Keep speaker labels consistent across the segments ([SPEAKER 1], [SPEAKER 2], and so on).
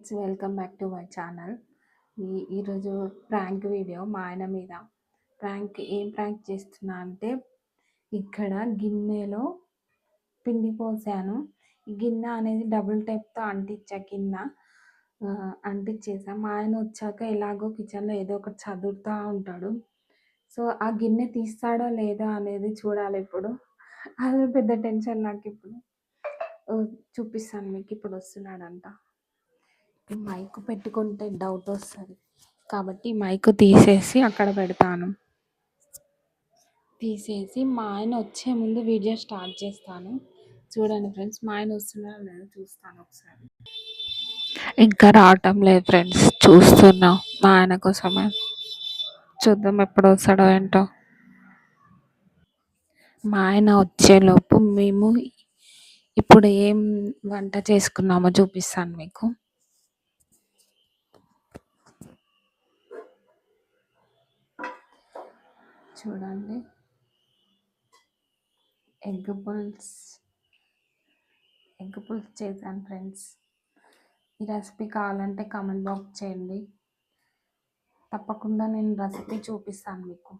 [SPEAKER 1] Friends welcome back to my channel. ఈ ఈరోజు prank video మా ఆయన మీద. ప్రాంక్ ఏం ప్రాంక్ చేస్తున్నా అంటే ఇక్కడ గిన్నెలో పిండి పోసాను. గిన్నె అనేది డబుల్ టైప్తో అంటించా గిన్నె అంటించేసా. మా ఆయన వచ్చాక ఎలాగో కిచెన్లో ఏదో ఒకటి చదువుతూ ఉంటాడు. సో ఆ గిన్నె తీస్తాడో లేదో అనేది చూడాలి ఇప్పుడు. అది పెద్ద టెన్షన్ నాకు ఇప్పుడు. చూపిస్తాను మీకు. ఇప్పుడు వస్తున్నాడంట. మైక్ పెట్టుకుంటే డౌట్ వస్తుంది. కాబట్టి మైక్ తీసేసి అక్కడ పెడతాను. తీసేసి మా ఆయన వచ్చే ముందు వీడియో స్టార్ట్ చేస్తాను. చూడండి ఫ్రెండ్స్ మా ఆయన వస్తున్నారో లేదో చూస్తాను ఒకసారి. ఇంకా రావటం లేదు ఫ్రెండ్స్ చూస్తున్నాం మా ఆయన కోసమే. చూద్దాం ఎప్పుడు వస్తాడో ఏంటో. మా ఆయన వచ్చేలోపు మేము ఇప్పుడు ఏం వంట చేసుకున్నామో చూపిస్తాను మీకు. చూడండి. ఎగ్ పుల్స్ ఎగ్ పుల్స్ చేశాను ఫ్రెండ్స్. ఈ రెసిపీ కావాలంటే కామెంట్ బాక్స్ చేయండి. తప్పకుండా నేను రెసిపీ చూపిస్తాను మీకు.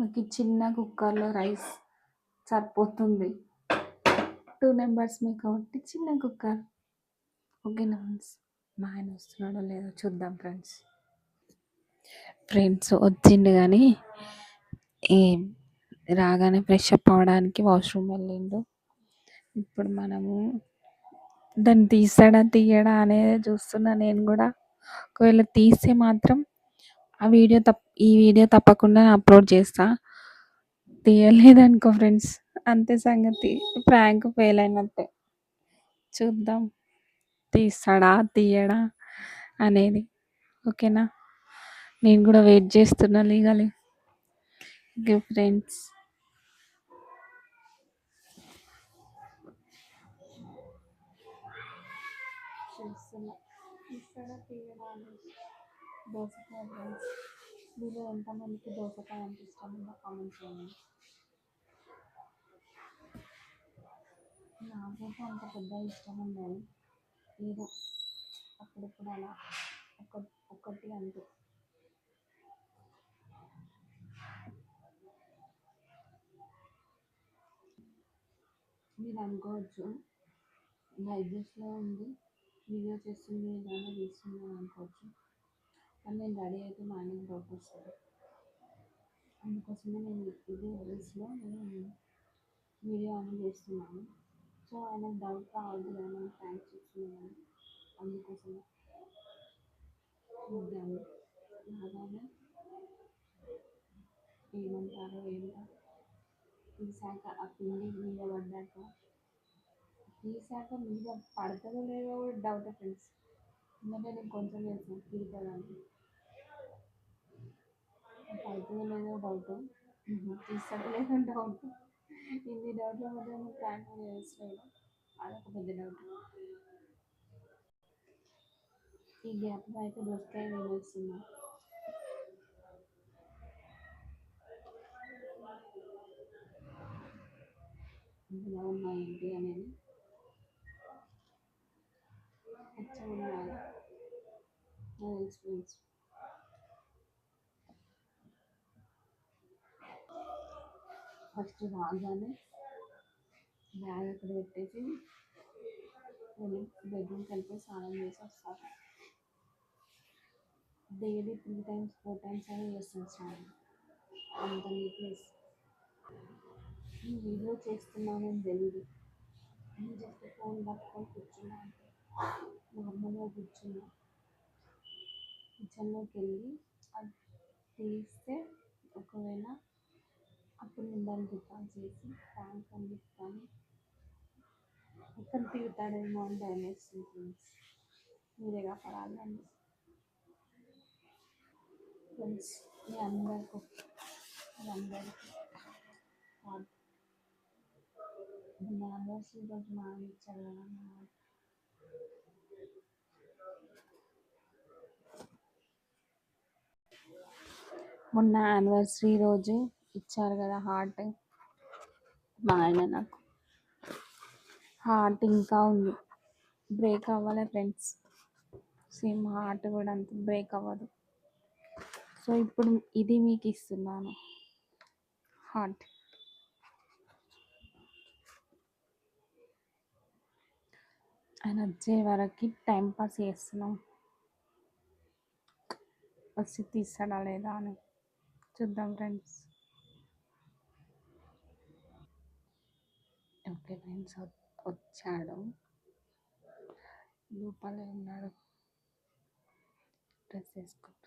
[SPEAKER 1] మీకు చిన్న కుక్కర్లో రైస్ సరిపోతుంది. టూ మెంబర్స్ మీకు కాబట్టి చిన్న కుక్కర్. ఓకేనా ఫ్రెండ్స్ మా ఆయన వస్తున్నాడో లేదో చూద్దాం ఫ్రెండ్స్. ఫ్రెండ్స్ వచ్చిండు కానీ ఈ రాగానే ఫ్రెష్ అప్ అవ్వడానికి వాష్రూమ్ వెళ్ళిండు. ఇప్పుడు మనము దాన్ని తీసాడా తీయడా అనేది చూస్తున్నా నేను కూడా. ఒకవేళ తీస్తే మాత్రం ఆ వీడియో తప్ప ఈ వీడియో తప్పకుండా అప్లోడ్ చేస్తా. తీయలేదనుకో ఫ్రెండ్స్ అంతే సంగతి. ప్రాంక్ ఫెయిల్ అయినట్టే. చూద్దాం. తీస్తాడా తీయడా అనేది. ఓకేనా? నేను కూడా వెయిట్ చేస్తున్నా లీగలి ఓకే ఫ్రెండ్స్ దోసకాయ ఫ్రెండ్స్ మీరు ఎంతమందికి దోసకాయ అంటే ఇష్టం ఉందో కామెంట్ చేయండి నాకైతే అంత పెద్ద ఇష్టం ఉండదు. ఏదో అప్పుడప్పుడు అలా ఒక ఒకటి అంతే. మీరు అనుకోవచ్చు. వైద్యస్లో ఉంది వీడియో చేస్తుంది ఏదైనా తీస్తుంది అనుకోవచ్చు. కానీ నేను రెడీ అయితే మార్నింగ్ ఆయనకి అందుకోసమే నేను ఇదే డ్రెస్లో నేను వీడియో ఆన్ చేస్తున్నాను. సో ఆయనకు డౌట్ రావద్దు కదా ట్యాంక్ ప్రాంక్ అందుకోసమే. చూద్దాము అలాగే ఏమంటారో ఏంటో తీసాక ఆ పిండి మీద పడ్డాక తీసాక మీద పడుతుందో లేదో కూడా డౌట్ ఫ్రెండ్స్ ఎందుకంటే నేను కొంచెం వేసాను తీద్దామని పడుతుందో లేదో డౌట్ తీస్తాడో లేదో డౌట్ ఇన్ని డౌట్ల మధ్య ప్లాన్ చేస్తున్నాను అదొక పెద్ద డౌట్ ఈ గ్యాప్లో అయితే దొరికాయ నేను వస్తున్నాను ఇందులో ఉన్నాయి ఏంటి అనేది ఉన్నాయి? ఎక్స్పీరియన్స్ ఫస్ట్ రాగానే బ్యాగ్ అక్కడ పెట్టేసి వెళ్ళి బెడ్రూమ్కి వెళ్ళిపోయి స్నానం చేసి వస్తారు daily three times four times అయినా చేస్తాను స్నానం. అంత నీట్నెస్ వీడియో చేస్తున్నానని తెలియదు నేను జస్ట్ ఫోన్ పట్టుకొని కూర్చున్నా. మా నార్మల్గా కూర్చున్నా. కిచెన్లోకి వెళ్ళి అది తీస్తే ఒకవేళ అప్పుడు నేను దాన్ని రికార్డ్ చేసి థ్యాంక్స్ అని చెప్తాను తిరుగుతాడేమో అని భయం వేస్తుంది ఫ్రెండ్స్. మీరే కాపాడాలండి ఫ్రెండ్స్ మీ అందరికీ మీ అందరికీ. కాదు యానివర్సరీ రోజు మా మొన్న యానివర్సరీ రోజు ఇచ్చారు కదా హార్ట్ మా ఆయన నాకు. హార్ట్ ఇంకా ఉంది. బ్రేక్ అవ్వాలి ఫ్రెండ్స్ సేమ్ హార్ట్ కూడా అంత బ్రేక్ అవ్వదు. సో ఇప్పుడు ఇది మీకు ఇస్తున్నాను. హార్ట్ ఆయన వచ్చే వరకు టైంపాస్ చేస్తున్నాం. వచ్చి తీస్తాడా లేదా అని చూద్దాం ఫ్రెండ్స్. ఓకే ఫ్రెండ్స్ వచ్చాడు. లోపలే ఉన్నాడు. డ్రెస్ వేసుకుంటాడు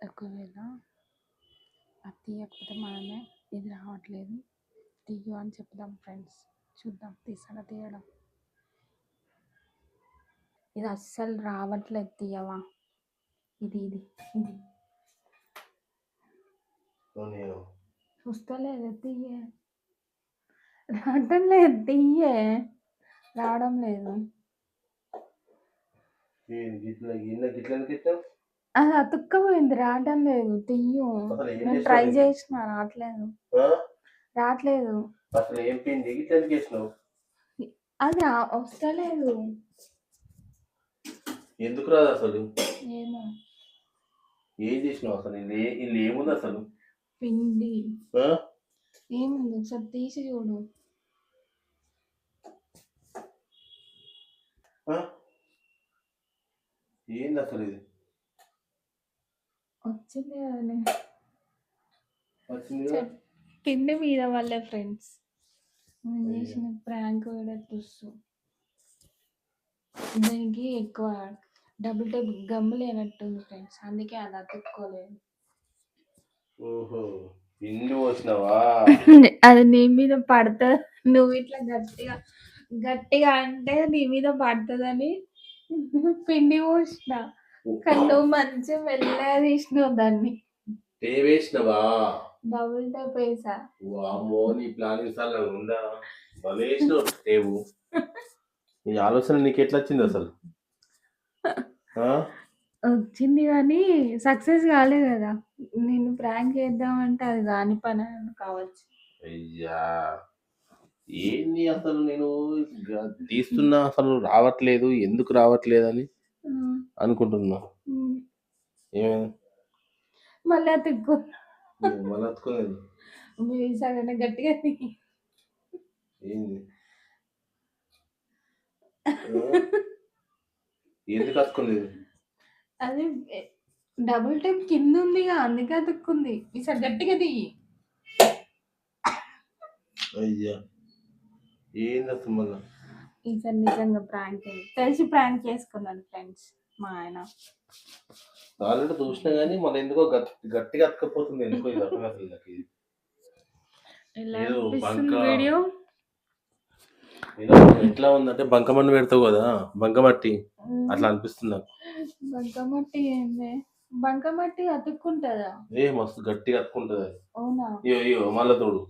[SPEAKER 1] ఒకవేళ అది తీయకపోతే మనమే ఇది రావట్లేదు. తీయు అని చెప్దాం ఫ్రెండ్స్. చూద్దాం తీసాడా తీయడం? ఇది అస్సలు రావట్లేదు తీయవా? ఇది ఇది ఇది. వస్తలేదు తీయే. రావడం లేదు తీయే. రావడం లేదు.
[SPEAKER 2] గిట్ల గిట్ల
[SPEAKER 1] అది అతుక్కపోయింది రావడం లేదు తీయు
[SPEAKER 2] అసలు ఏం
[SPEAKER 1] నేను
[SPEAKER 2] చేసినావు
[SPEAKER 1] ట్రై? చేసిన రావట్లేదు.
[SPEAKER 2] ఆ?
[SPEAKER 1] రావట్లేదు.
[SPEAKER 2] అసలు ఏం పిండి గిట్ల ఎందుకు
[SPEAKER 1] అది రా- వస్తలేదు.
[SPEAKER 2] ఎందుకు రాదు అసలు?
[SPEAKER 1] ఏమో.
[SPEAKER 2] ఏం చేసినావు అసలు? ఇల్లు ఏ- ఇల్లు ఏముంది అసలు?
[SPEAKER 1] పిండి.
[SPEAKER 2] ఆ?
[SPEAKER 1] ఏముంది? ఒకసారి తీసి చూడు.
[SPEAKER 2] ఆ? ఏంది అసలు ఇది?
[SPEAKER 1] వచ్చింది
[SPEAKER 2] కదా?
[SPEAKER 1] పిండి మీద వల్లే ఫ్రెండ్స్ నేను చేసిన ప్రాంక్ కూడా చూస్తూ. దానికి ఎక్కువ డబుల్ టైప్ గమ్ము లేనట్టుంది ఫ్రెండ్స్ అందుకే అది అతుక్కోలేదు.
[SPEAKER 2] ఓహో పిండి పోసినావా?
[SPEAKER 1] అది నీ మీద పడుతుంది. నువ్వు ఇట్లా గట్టిగా గట్టిగా అంటే నీ మీద పడుతుందని పిండి పోసిన. నువ్వు మంచిగా మెల్లగా తీసినావు దాన్ని.
[SPEAKER 2] వేసినావా
[SPEAKER 1] డబుల్ టైప్ వేసా.
[SPEAKER 2] వామ్మో నీ ప్లానింగ్ సార్ ఉందా? భలే వేసినావు టేవు ఈ ఆలోచన నీకు ఎట్లా వచ్చింది అసలు? ఆ?
[SPEAKER 1] వచ్చింది కానీ సక్సెస్ కాలేదు కదా. నేను ప్రాంక్ చేద్దామంటే అది కాని పని కావచ్చు.
[SPEAKER 2] అయ్యా ఏంది అసలు నేను? గ- తీస్తున్నా అసలు రావట్లేదు ఎందుకు రావట్లేదు అని అనుకుంటున్నా. ఏమైంది?
[SPEAKER 1] మళ్ళీ అతుక్కు.
[SPEAKER 2] మళ్ళీ అతుకోలేదు
[SPEAKER 1] సగం గట్టిగా.
[SPEAKER 2] ఏంది? ఎందుకు అతుకోలేదు
[SPEAKER 1] అది డబుల్ టైప్ కింద ఉందిగా అందుకే అతుక్కుంది. ఈసారి గట్టిగా దిగి
[SPEAKER 2] అయ్యా. ఏంది అసలు మళ్ళా?
[SPEAKER 1] ఈసారి నిజంగా ప్రాంక్ తెలిసి ప్రాంక్ చేసుకున్నాను ఫ్రెండ్స్ మా ఆయన.
[SPEAKER 2] ఆల్రెడీ చూసినా కానీ మళ్ళీ ఎందుకో గట్టి గట్టిగా అతకపోతుంది ఎందుకో ఇది అర్థం అసలు నాకు ఇది.
[SPEAKER 1] ఎలా
[SPEAKER 2] ఏదో
[SPEAKER 1] అనిపిస్తుంది
[SPEAKER 2] బంక-
[SPEAKER 1] వీడియో?
[SPEAKER 2] ఏదో ఎట్లా ఉందంటే బంకమన్ను పెడతావు కదా బంకమట్టి అట్లా అనిపిస్తుంది నాకు.
[SPEAKER 1] బంకమట్టి ఏంది? బంకమట్టి అతుక్కుంటుందా?
[SPEAKER 2] ఏ మస్తు గట్టిగా అతుకుంటుంది అది.
[SPEAKER 1] అవునా?
[SPEAKER 2] అయ్యో అయ్యో మళ్ళా తోడు.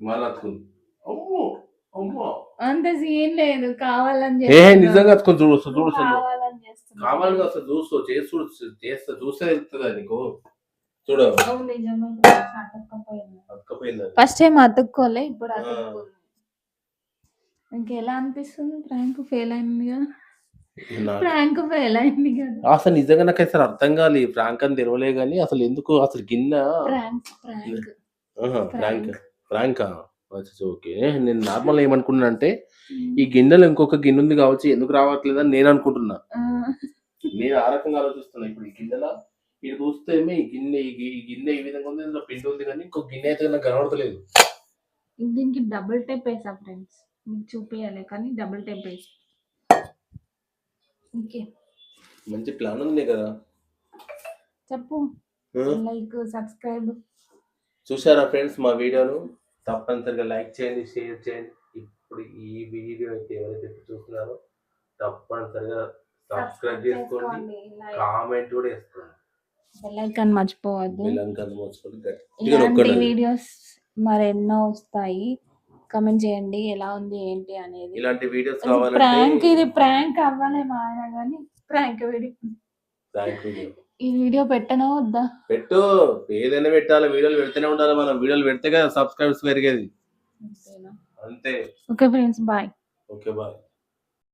[SPEAKER 2] మళ్ళీ అతుకుంది అమ్మో!
[SPEAKER 1] అంత సీన్ లేదు కావాలని
[SPEAKER 2] ఏ. నిజంగా అతుకొని చూడు అసలు చూడు అసలు
[SPEAKER 1] కావాలని చేస్తున్నా.
[SPEAKER 2] కావాలిగా అసలు చూస్తూ చేసి చేస్తా చూస్తే తెలుస్తుందా నీకు? చూడు.
[SPEAKER 1] అవును, నిజమే
[SPEAKER 2] అతుకపోయింది
[SPEAKER 1] ఫస్ట్ టైం అతుక్కోలే ఇప్పుడు
[SPEAKER 2] ఆ.
[SPEAKER 1] అతుక్కుంది ఇంకెలా అనిపిస్తుంది? ప్రాంక్ ఫెయిల్ అయింది కదా. ప్రాంక్ ఫెయిల్ అయింది కదా.
[SPEAKER 2] అసలు నిజంగా నాకు అసలు అర్థం కాదు ఈ ప్రాంక్ అని తెరవలే కానీ అసలు ఎందుకు అసలు గిన్నె?
[SPEAKER 1] ప్రాంక్ ప్రాంక్
[SPEAKER 2] ఫ్రాంక్ ఫ్రాంకా ఓకే నేను నార్మల్ ఏమనుకున్నా అంటే ఈ గిన్నెలో ఇంకొక గిన్నె ఉంది కావచ్చు ఎందుకు రావట్లేదని నేను అనుకుంటున్నా. నేను ఆ రకంగా ఆలోచిస్తున్నా. ఇప్పుడు ఈ గిన్నెల ఇది చూస్తే ఏమో ఈ గిన్నె ఈ గిన్నె ఈ విధంగా ఉంది ఇందులో పిండి ఉంది కానీ ఇంకో గిన్నె అయితే నాకు కనబడతలేదు.
[SPEAKER 1] దీనికి డబుల్ టైప్ వేసా ఫ్రెండ్స్ మీకు చూపించాలి కానీ డబుల్ టైప్ వేసా. ఓకే.
[SPEAKER 2] మంచి ప్లాన్ ఉంది కదా.
[SPEAKER 1] చెప్పు? లైక్ సబ్స్క్రైబ్
[SPEAKER 2] చూసారా ఫ్రెండ్స్ మా వీడియోను? తప్పనిసరిగా లైక్ చేయండి షేర్ చేయండి. ఇప్పుడు ఈ వీడియో అయితే ఎవరైతే చూస్తున్నారో తప్పనిసరిగా సబ్స్క్రైబ్ చేసుకోండి కామెంట్ కూడా వేసుకోండి.
[SPEAKER 1] బెల్ ఐకాన్ మర్చిపోవద్దు. ఇలాంటి వీడియోస్ మరెన్నో వస్తాయి. కమెంట్ చేయండి ఎలా ఉంది ఏంటి అనేది.
[SPEAKER 2] ఇలాంటి వీడియోస్
[SPEAKER 1] ప్రాంక్ ఇది ప్రాంక్ అవ్వలే మా ఆయన కానీ ప్రాంక్ వీడియో.
[SPEAKER 2] Prank video.
[SPEAKER 1] ఈ వీడియో పెట్టనా వద్దా?
[SPEAKER 2] పెట్టు. ఏదైనా పెట్టాలి. వీడియోలు పెడితేనే ఉండాలి మనం. వీడియోలు పెడితే కదా సబ్స్క్రైబర్స్ పెరిగేది.
[SPEAKER 1] అంతేనా?
[SPEAKER 2] అంతే.
[SPEAKER 1] Okay friends bye.
[SPEAKER 2] Okay bye.